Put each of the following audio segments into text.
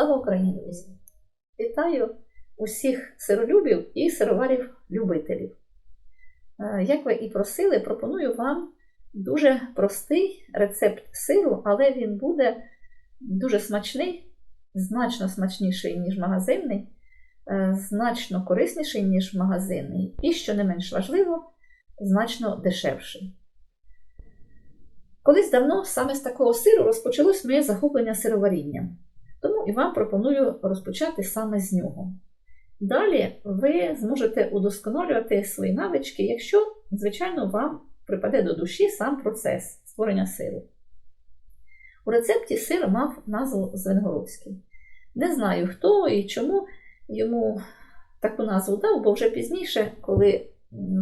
Слава Україні, друзі! Вітаю усіх сиролюбів і сироварів-любителів. Е, Як ви і просили, пропоную вам дуже простий рецепт сиру, але він буде дуже смачний, значно смачніший, ніж магазинний, е, значно корисніший, ніж магазинний, і, що не менш важливо, значно дешевший. Колись давно саме з такого сиру розпочалось моє захоплення сироварінням. Тому і вам пропоную розпочати саме з нього. Далі ви зможете удосконалювати свої навички, якщо, звичайно, вам припаде до душі сам процес створення сиру. У рецепті сир мав назву Звенгородський. Не знаю, хто і чому йому таку назву дав, бо вже пізніше, коли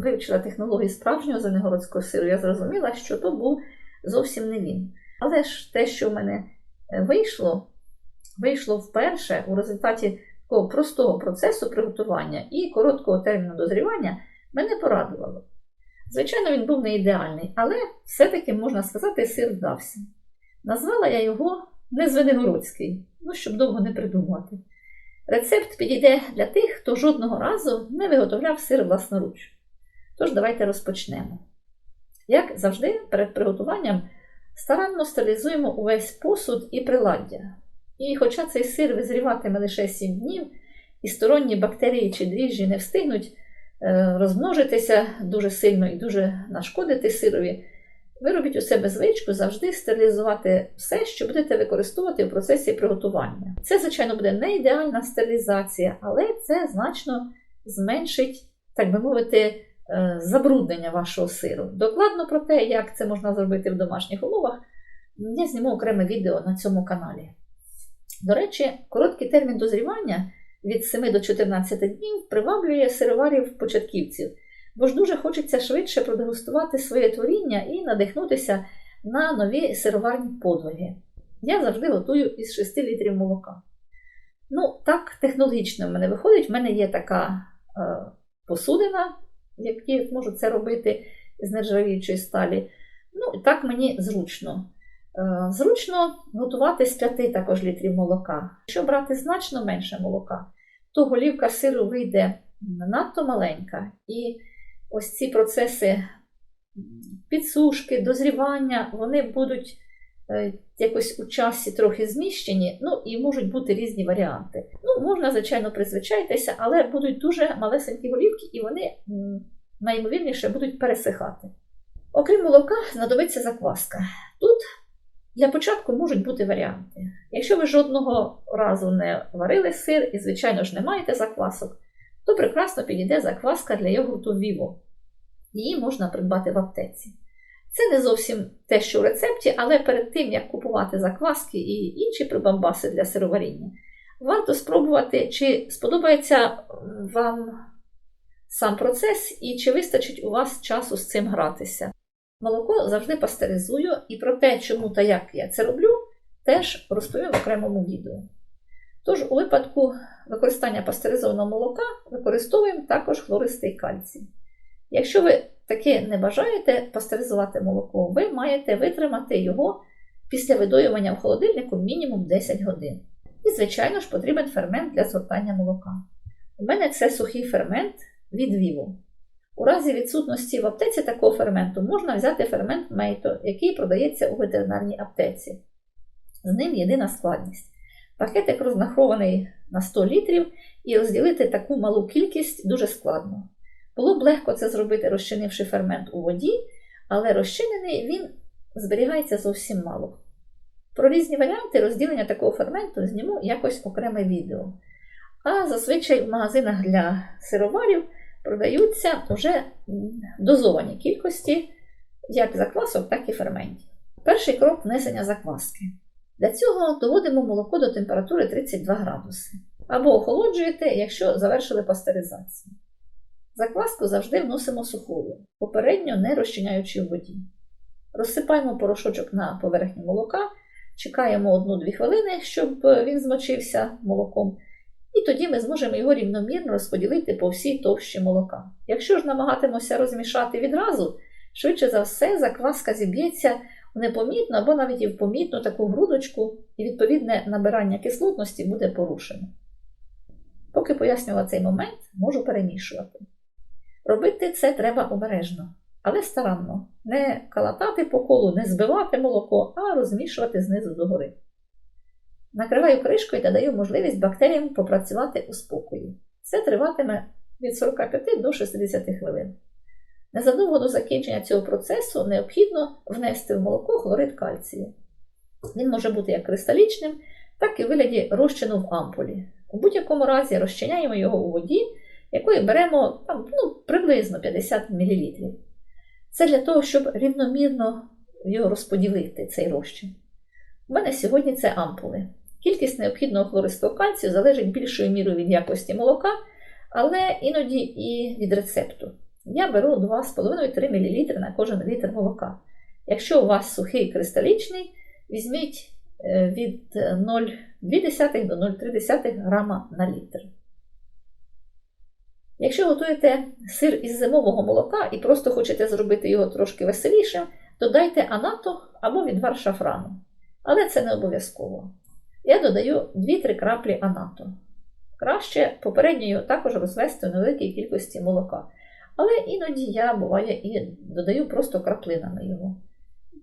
вивчила технологію справжнього звенигородського сиру, я зрозуміла, що то був зовсім не він. Але ж те, що в мене вийшло, вийшло вперше у результаті такого простого процесу приготування і короткого терміну дозрівання, мене порадувало. Звичайно, він був не ідеальний, але все-таки, можна сказати, сир вдався. Назвала я його не Звенигородський, ну, щоб довго не придумувати. Рецепт підійде для тих, хто жодного разу не виготовляв сир власноруч. Тож, давайте розпочнемо. Як завжди, перед приготуванням старанно стерилізуємо увесь посуд і приладдя. І хоча цей сир визріватиме лише 7 днів, і сторонні бактерії чи дріжджі не встигнуть е, розмножитися дуже сильно і дуже нашкодити сирові, ви робіть у себе звичку завжди стерилізувати все, що будете використовувати в процесі приготування. Це, звичайно, буде не ідеальна стерилізація, але це значно зменшить, так би мовити, забруднення вашого сиру. Докладно про те, як це можна зробити в домашніх умовах, я зніму окреме відео на цьому каналі. До речі, короткий термін дозрівання від 7 до 14 днів приваблює сироварів-початківців, бо ж дуже хочеться швидше продегустувати своє творіння і надихнутися на нові сироварні подвиги. Я завжди готую із 6 літрів молока. Ну, так, технологічно в мене виходить, в мене є така е, посудина, в якій можу це робити з нержавіючої сталі. Ну, так мені зручно. Е, Зручно готувати з 5 також літрів молока. Якщо брати значно менше молока, то голівка сиру вийде надто маленька. І ось ці процеси підсушки, дозрівання, вони будуть е, якось у часі трохи зміщені, ну і можуть бути різні варіанти. Ну, можна, звичайно, призвичайтеся, але будуть дуже малесенькі голівки, і вони найімовірніше будуть пересихати. Окрім молока, знадобиться закваска. Тут для початку можуть бути варіанти. Якщо ви жодного разу не варили сир і, звичайно ж, не маєте заквасок, то прекрасно підійде закваска для йогурту Vivo. Її можна придбати в аптеці. Це не зовсім те, що в рецепті, але перед тим, як купувати закваски і інші прибамбаси для сироваріння, варто спробувати, чи сподобається вам сам процес і чи вистачить у вас часу з цим гратися. Молоко завжди пастеризую, і про те, чому та як я це роблю, теж розповім в окремому відео. Тож, у випадку використання пастеризованого молока використовуємо також хлористий кальцій. Якщо ви таки не бажаєте пастеризувати молоко, ви маєте витримати його після видоювання в холодильнику мінімум 10 годин. І, звичайно ж, потрібен фермент для згортання молока. У мене це сухий фермент від Vivo. У разі відсутності в аптеці такого ферменту можна взяти фермент Мейто, який продається у ветеринарній аптеці. З ним єдина складність. Пакетик розрахований на 100 літрів, і розділити таку малу кількість дуже складно. Було б легко це зробити, розчинивши фермент у воді, але розчинений він зберігається зовсім мало. Про різні варіанти розділення такого ферменту зніму якось окреме відео. А зазвичай в магазинах для сироварів продаються вже дозовані кількості як заквасок, так і ферментів. Перший крок внесення закваски. Для цього доводимо молоко до температури 32 градуси. Або охолоджуєте, якщо завершили пастеризацію. Закваску завжди вносимо сухою, попередньо не розчиняючи в воді. Розсипаємо порошочок на поверхню молока, чекаємо 1-2 хвилини, щоб він змочився молоком, і тоді ми зможемо його рівномірно розподілити по всій товщі молока. Якщо ж намагатимося розмішати відразу, швидше за все, закваска зіб'ється в непомітну або навіть і в помітну таку грудочку, і відповідне набирання кислотності буде порушене. Поки пояснювала цей момент, можу перемішувати. Робити це треба обережно, але старанно. Не калатати по колу, не збивати молоко, а розмішувати знизу догори. Накриваю кришкою та даю можливість бактеріям попрацювати у спокої. Це триватиме від 45 до 60 хвилин. Незадовго до закінчення цього процесу необхідно внести в молоко хлорид кальцію. Він може бути як кристалічним, так і в вигляді розчину в ампулі. У будь-якому разі розчиняємо його у воді, якої беремо там, ну, приблизно 50 мл. Це для того, щоб рівномірно його розподілити, цей розчин. У мене сьогодні це ампули. Кількість необхідного хлористого кальцію залежить більшою мірою від якості молока, але іноді і від рецепту. Я беру 2,5-3 мл на кожен літр молока. Якщо у вас сухий кристалічний, візьміть е, від 0,2 до 0,3 грама на літр. Якщо готуєте сир із зимового молока і просто хочете зробити його трошки веселішим, додайте анато або відвар шафрану. Але це не обов'язково. Я додаю 2-3 краплі анато. Краще попередньою також розвести у невеликій кількості молока. Але іноді я буває і додаю просто краплинами його.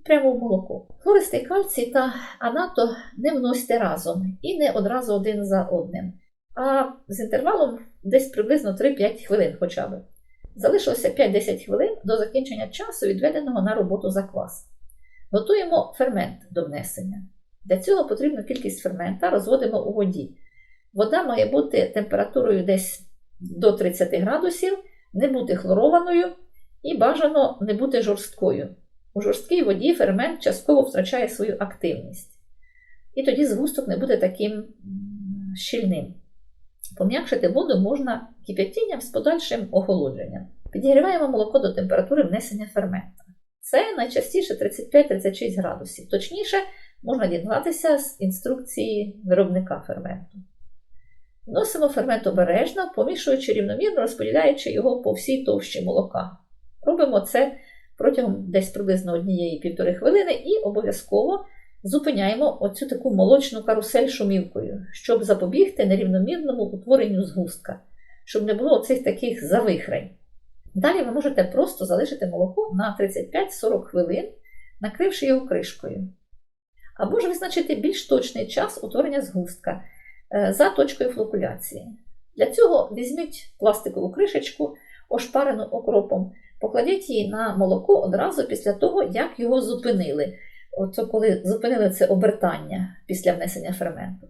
Прямо в молоко. Хлористий кальцій та анато не вносьте разом і не одразу один за одним, а з інтервалом десь приблизно 3-5 хвилин хоча б. Залишилося 5-10 хвилин до закінчення часу, відведеного на роботу заквас. Готуємо фермент до внесення. Для цього потрібну кількість фермента розводимо у воді. Вода має бути температурою десь до 30 градусів, не бути хлорованою і бажано не бути жорсткою. У жорсткій воді фермент частково втрачає свою активність. І тоді згусток не буде таким щільним. Пом'якшити воду можна кип'ятінням з подальшим охолодженням. Підігріваємо молоко до температури внесення фермента. Це найчастіше 35-36 градусів. Точніше, можна дізнатися з інструкції виробника ферменту. Вносимо фермент обережно, помішуючи рівномірно, розподіляючи його по всій товщі молока. Робимо це протягом десь приблизно однієї півтори хвилини і обов'язково зупиняємо оцю таку молочну карусель шумівкою, щоб запобігти нерівномірному утворенню згустка, щоб не було оцих таких завихрень. Далі ви можете просто залишити молоко на 35-40 хвилин, накривши його кришкою. Або ж визначити більш точний час утворення згустка е, за точкою флокуляції. Для цього візьміть пластикову кришечку, ошпарену окропом, покладіть її на молоко одразу після того, як його зупинили. Оце коли зупинили це обертання після внесення ферменту.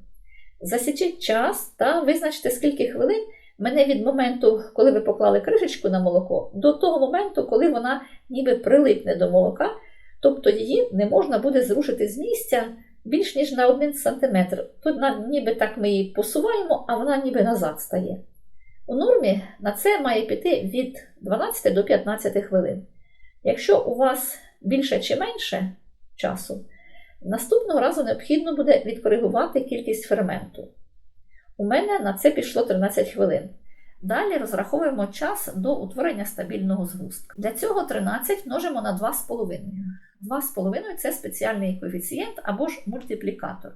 Засічіть час та визначте, скільки хвилин мене від моменту, коли ви поклали кришечку на молоко, до того моменту, коли вона ніби прилипне до молока, тобто її не можна буде зрушити з місця більш ніж на 1 см. Тут ніби так ми її посуваємо, а вона ніби назад стає. У нормі на це має піти від 12 до 15 хвилин. Якщо у вас більше чи менше часу, наступного разу необхідно буде відкоригувати кількість ферменту. У мене на це пішло 13 хвилин. Далі розраховуємо час до утворення стабільного згустка. Для цього 13 множимо на 2,5. 2,5 це спеціальний коефіцієнт або ж мультиплікатор.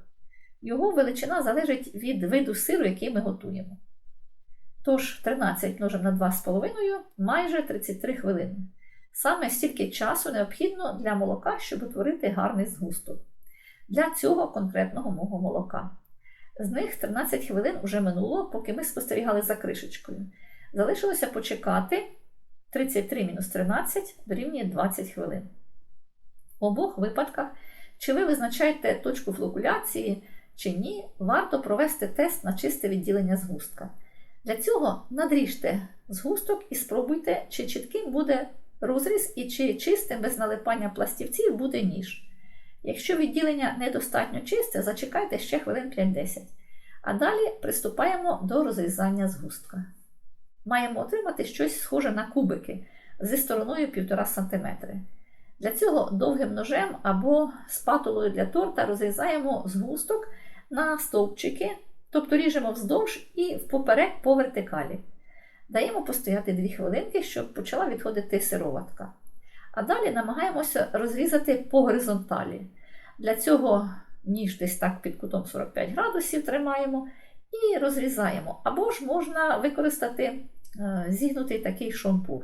Його величина залежить від виду сиру, який ми готуємо. Тож 13 множимо на 2,5 майже 33 хвилини. Саме стільки часу необхідно для молока, щоб утворити гарний згусток. Для цього конкретного мого молока. З них 13 хвилин вже минуло, поки ми спостерігали за кришечкою. Залишилося почекати 33 мінус 13 дорівнює 20 хвилин. В обох випадках, чи ви визначаєте точку флокуляції, чи ні, варто провести тест на чисте відділення згустка. Для цього надріжте згусток і спробуйте, чи чітким буде розріз і чи чистим без налипання пластівців буде ніж. Якщо відділення недостатньо чисте, зачекайте ще хвилин 5-10. А далі приступаємо до розрізання згустка. Маємо отримати щось схоже на кубики зі стороною 1,5 см. Для цього довгим ножем або спатулою для торта розрізаємо згусток на стовпчики, тобто ріжемо вздовж і впоперек по вертикалі. Даємо постояти 2 хвилинки, щоб почала відходити сироватка. А далі намагаємося розрізати по горизонталі. Для цього ніж десь так під кутом 45 градусів тримаємо і розрізаємо. Або ж можна використати е, зігнутий такий шампур.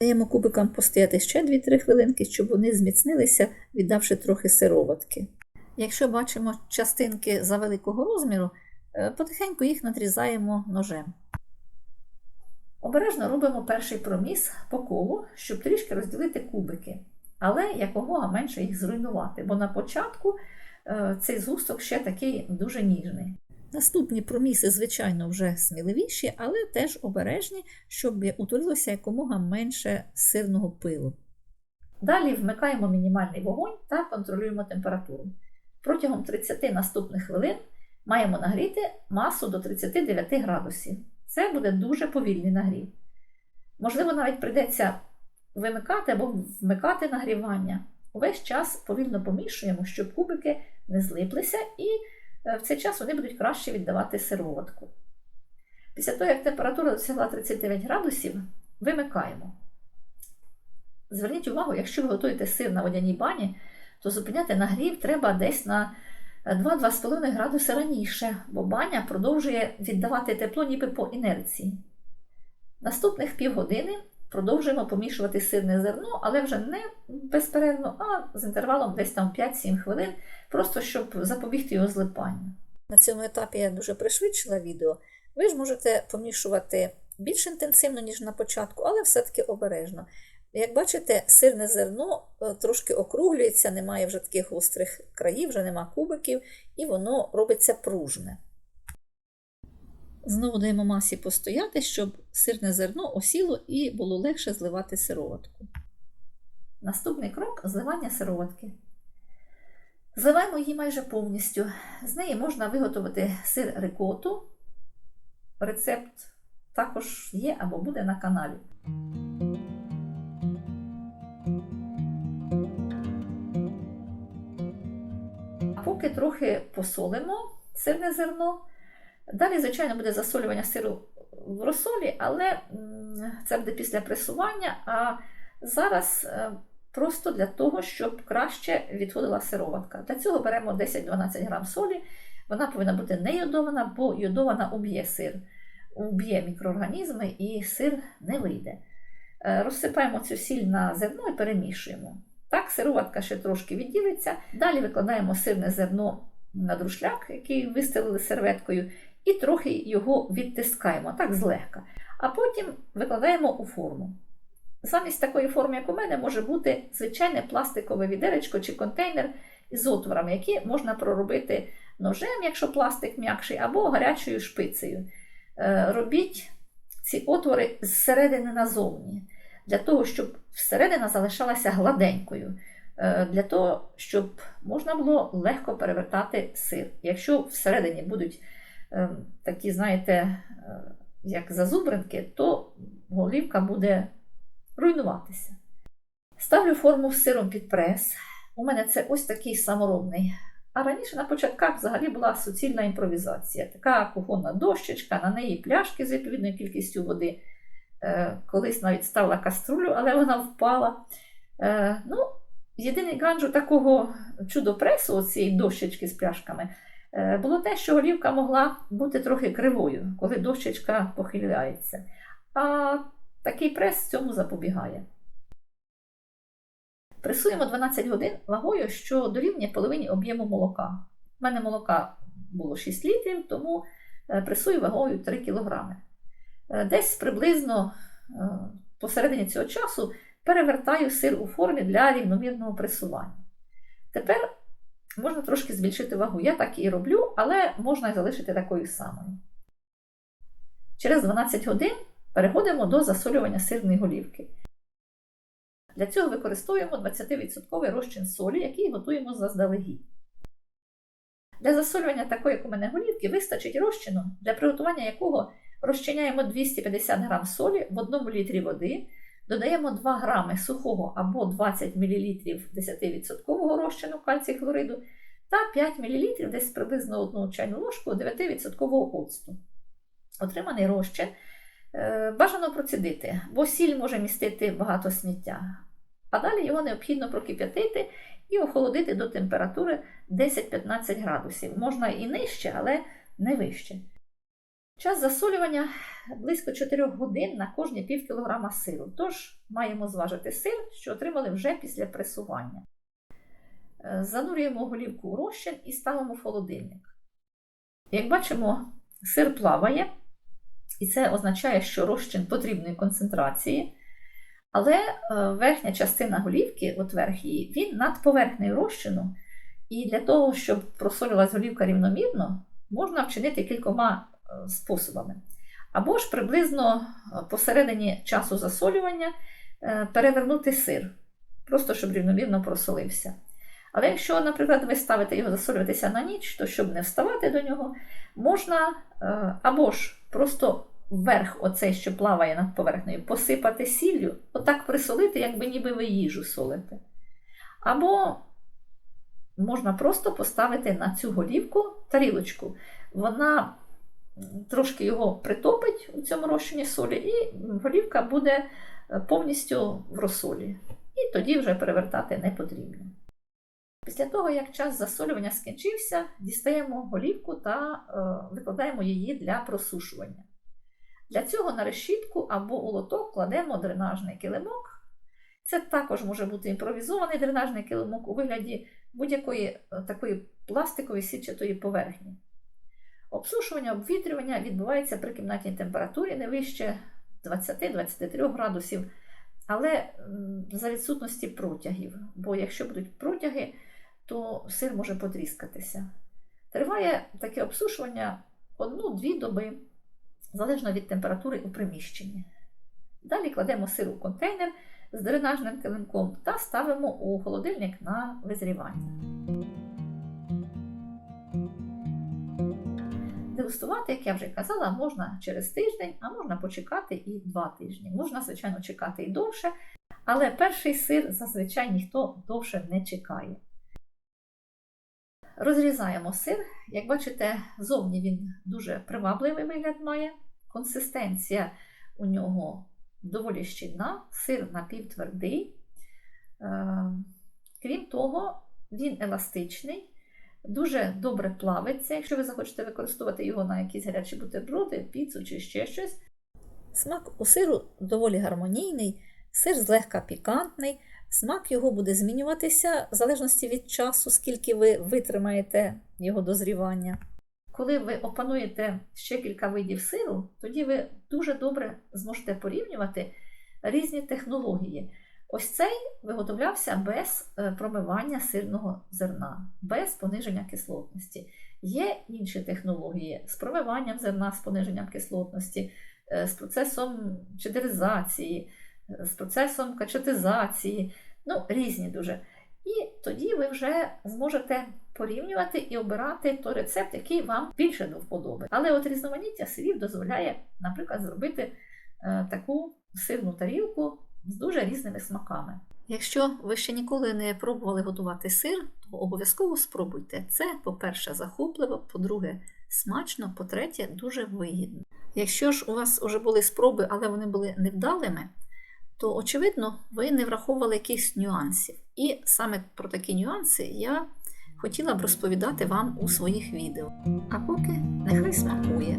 Даємо кубикам постояти ще 2-3 хвилинки, щоб вони зміцнилися, віддавши трохи сироватки. Якщо бачимо частинки за великого розміру, е, потихеньку їх надрізаємо ножем. Обережно робимо перший проміс по колу, щоб трішки розділити кубики, але якомога менше їх зруйнувати, бо на початку е, цей згусток ще такий дуже ніжний. Наступні проміси, звичайно, вже сміливіші, але теж обережні, щоб утворилося якомога менше сирного пилу. Далі вмикаємо мінімальний вогонь та контролюємо температуру. Протягом 30 наступних хвилин маємо нагріти масу до 39 градусів. Це буде дуже повільний нагрів. Можливо, навіть прийдеться вимикати або вмикати нагрівання. Увесь час повільно помішуємо, щоб кубики не злиплися, і е, в цей час вони будуть краще віддавати сироватку. Після того, як температура досягла 39 градусів, вимикаємо. Зверніть увагу, якщо ви готуєте сир на водяній бані, то зупиняти нагрів треба десь на 2-2,5 градуси раніше, бо баня продовжує віддавати тепло ніби по інерції. Наступних півгодини продовжуємо помішувати сирне зерно, але вже не безперервно, а з інтервалом десь там 5-7 хвилин, просто щоб запобігти його злипанню. На цьому етапі я дуже пришвидшила відео. Ви ж можете помішувати більш інтенсивно, ніж на початку, але все-таки обережно. Як бачите, сирне зерно е, трошки округлюється, немає вже таких гострих країв, вже нема кубиків, і воно робиться пружне. Знову даємо масі постояти, щоб сирне зерно осіло і було легше зливати сироватку. Наступний крок зливання сироватки. Зливаємо її майже повністю. З неї можна виготовити сир рикоту. Рецепт також є або буде на каналі. Поки трохи посолимо сирне зерно. Далі, звичайно, буде засолювання сиру в розсолі, але це буде після пресування. А зараз е, просто для того, щоб краще відходила сироватка. Для цього беремо 10-12 грам солі. Вона повинна бути не йодована, бо йодована уб'є сир, уб'є мікроорганізми і сир не вийде. Е, Розсипаємо цю сіль на зерно і перемішуємо. Так, сироватка ще трошки відділиться. Далі викладаємо сирне зерно на друшляк, який вистелили серветкою, і трохи його відтискаємо, так злегка. А потім викладаємо у форму. Замість такої форми, як у мене, може бути звичайне пластикове відеречко чи контейнер із отворами, які можна проробити ножем, якщо пластик м'якший, або гарячою шпицею. Е, Робіть ці отвори зсередини назовні, для того, щоб всередина залишалася гладенькою, е, для того, щоб можна було легко перевертати сир. Якщо всередині будуть е, такі, знаєте, е, як зазубринки, то голівка буде руйнуватися. Ставлю форму з сиром під прес. У мене це ось такий саморобний. А раніше на початках взагалі була суцільна імпровізація. Така кухонна дощечка, на неї пляшки з відповідною кількістю води. Е, колись навіть ставила каструлю, але вона впала. Е, ну, Єдиний ганджу такого чудо-пресу, цієї дощечки з пляшками, е, було те, що голівка могла бути трохи кривою, коли дощечка похиляється. А такий прес цьому запобігає. Пресуємо 12 годин вагою, що дорівнює половині об'єму молока. У мене молока було 6 літрів, тому пресую вагою 3 кг. Десь приблизно посередині цього часу перевертаю сир у формі для рівномірного пресування. Тепер можна трошки збільшити вагу. Я так і роблю, але можна і залишити такою самою. Через 12 годин переходимо до засолювання сирної голівки. Для цього використовуємо 20% розчин солі, який готуємо заздалегідь. Для засолювання такої, як у мене голівки, вистачить розчину, для приготування якого розчиняємо 250 г солі в 1 літрі води, додаємо 2 г сухого або 20 мл 10% розчину кальцій хлориду та 5 мл десь приблизно 1 чайну ложку 9% оцту. Отриманий розчин бажано процідити, бо сіль може містити багато сміття. А далі його необхідно прокип'ятити і охолодити до температури 10-15 градусів. Можна і нижче, але не вище. Час засолювання близько 4 годин на кожні пів кілограма сиру. Тож маємо зважити сир, що отримали вже після пресування. Е, Занурюємо голівку у розчин і ставимо в холодильник. Як бачимо, сир плаває, і це означає, що розчин потрібної концентрації. Але е, верхня частина голівки, от верх її, він над поверхнею розчину. І для того, щоб просолювалась голівка рівномірно, можна вчинити кількома способами. Або ж приблизно е, посередині часу засолювання е, перевернути сир, просто щоб рівномірно просолився. Але якщо, наприклад, ви ставите його засолюватися на ніч, то щоб не вставати до нього, можна е, або ж просто вверх, оцей, що плаває над поверхнею, посипати сіллю, отак присолити, якби ніби ви їжу солите. Або можна просто поставити на цю голівку тарілочку. Вона трошки його притопить у цьому розчині солі, і голівка буде е, повністю в розсолі. І тоді вже перевертати не потрібно. Після того, як час засолювання скінчився, дістаємо голівку та е, викладаємо її для просушування. Для цього на решітку або у лоток кладемо дренажний килимок. Це також може бути імпровізований дренажний килимок у вигляді будь-якої е, такої пластикової сітчатої поверхні. Обсушування, обвітрювання відбувається при кімнатній температурі не вище 20-23 градусів, але за відсутності протягів. Бо якщо будуть протяги, то сир може потріскатися. Триває таке обсушування 1-2 доби, залежно від температури у приміщенні. Далі кладемо сир у контейнер з дренажним килимком та ставимо у холодильник на визрівання. Дегустувати, як я вже казала, можна через тиждень, а можна почекати і два тижні. Можна, звичайно, чекати і довше, але перший сир зазвичай ніхто довше не чекає. Розрізаємо сир. Як бачите, зовні він дуже привабливий вигляд має. Консистенція у нього доволі щільна, сир напівтвердий. Е, Крім того, він еластичний, дуже добре плавиться, якщо ви захочете використовувати його на якісь гарячі бутерброди, піцу чи ще щось. Смак у сиру доволі гармонійний, сир злегка пікантний. Смак його буде змінюватися в залежності від часу, скільки ви витримаєте його дозрівання. Коли ви опануєте ще кілька видів сиру, тоді ви дуже добре зможете порівнювати різні технології. Ось цей виготовлявся без е, промивання сирного зерна, без пониження кислотності. Є інші технології з промиванням зерна, з пониженням кислотності, е, з процесом чедеризації, е, з процесом качетизації, ну, різні дуже. І тоді ви вже зможете порівнювати і обирати той рецепт, який вам більше до вподоби. Але от різноманіття сирів дозволяє, наприклад, зробити таку сирну тарілку з дуже різними смаками. Якщо ви ще ніколи не пробували готувати сир, то обов'язково спробуйте. Це, по-перше, захопливо, по-друге, смачно, по-третє, дуже вигідно. Якщо ж у вас вже були спроби, але вони були невдалими, то, очевидно, ви не враховували якихось нюансів. І саме про такі нюанси я хотіла б розповідати вам у своїх відео. А поки нехай смакує.